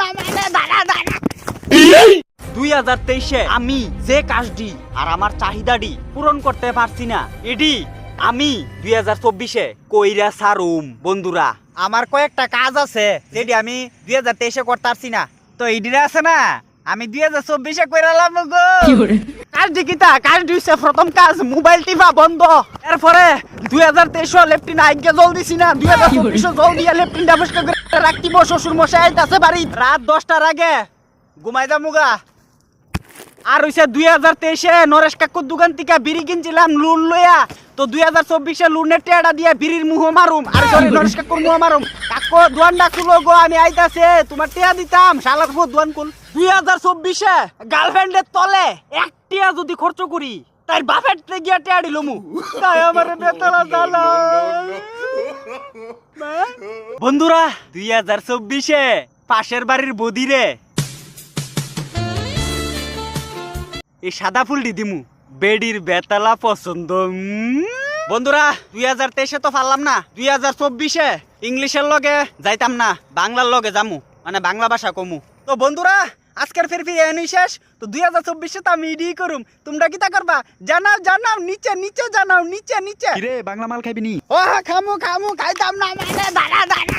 না মানে দাঁড়া দাঁড়া। দুই হাজার তেইশে আমি যে কাজটি আর আমার চাহিদাটি পূরণ করতে পারছি না এডি আমি দুই হাজার চব্বিশে কইরা সারুম বন্ধুরা। আমার কয়েকটা কাজ আছে যেটি আমি দুই হাজার তেইশে করতে পারছি না। তো ইডিরা আছে না আমি দুই হাজার চব্বিশে কইরালাম গো। কাজ দিকিতা কাজ দিছে প্রথম কাজ মোবাইল টিপা বন্ধ। এরপরে দুই হাজার তেইশ লেফটিন আইকে জল দিছি না দুই হাজার চব্বিশে জল দিয়া লেফটিন ডাবসকে রাখতিব শ্বশুর মশাই আইতাছে বাড়ি রাত দশটার আগে। ঘুমাই যামুগা আর হইছে দুই হাজার তেইশে নরেশ কাকুর দোকান থেকে বিড়ি কিনছিলাম লোন লইয়া। তো দুই হাজার চব্বিশে লোনের টেয়াটা দিয়ে বিড়ির মুহ মারুম। আর সরি, নরেশ কাকুর মুহ মারুম। কাকু দোয়ানটা খুলো গো, আমি আইতাছে, তোমার টেয়া দিতাম। শালার ফুট দোয়ান কুল। দুই হাজার চব্বিশে গার্লফ্রেন্ডের তলে এক টিয়া যদি খরচ করি তাই তে গিয়া টিয়া দিলমু তাই আমার বেতলা জ্বালা বন্ধুরা, দুই হাজার চব্বিশে পাশের বাড়ির বদিরে। এই সাদা ফুলটি দিমু। বেডির বেতালা পছন্দ। বন্ধুরা, দুই হাজার তেইশে তো পারলাম না। দুই হাজার চব্বিশে ইংলিশের লগে যাইতাম না, বাংলার লগে যামু মানে বাংলা ভাষা কমু। তো বন্ধুরা আজকের ফের ফিরে এনই শেষ। তো দুই হাজার চব্বিশে তো আমি ইডি করুম। তোমরা কি তা করবা? জানাও জানাও নিচে নিচে জানাও নিচে নিচে। রে বাংলা মাল খাইবি নি? ও খামু খামু খাইতাম না মানে দাঁড়া দাঁড়া।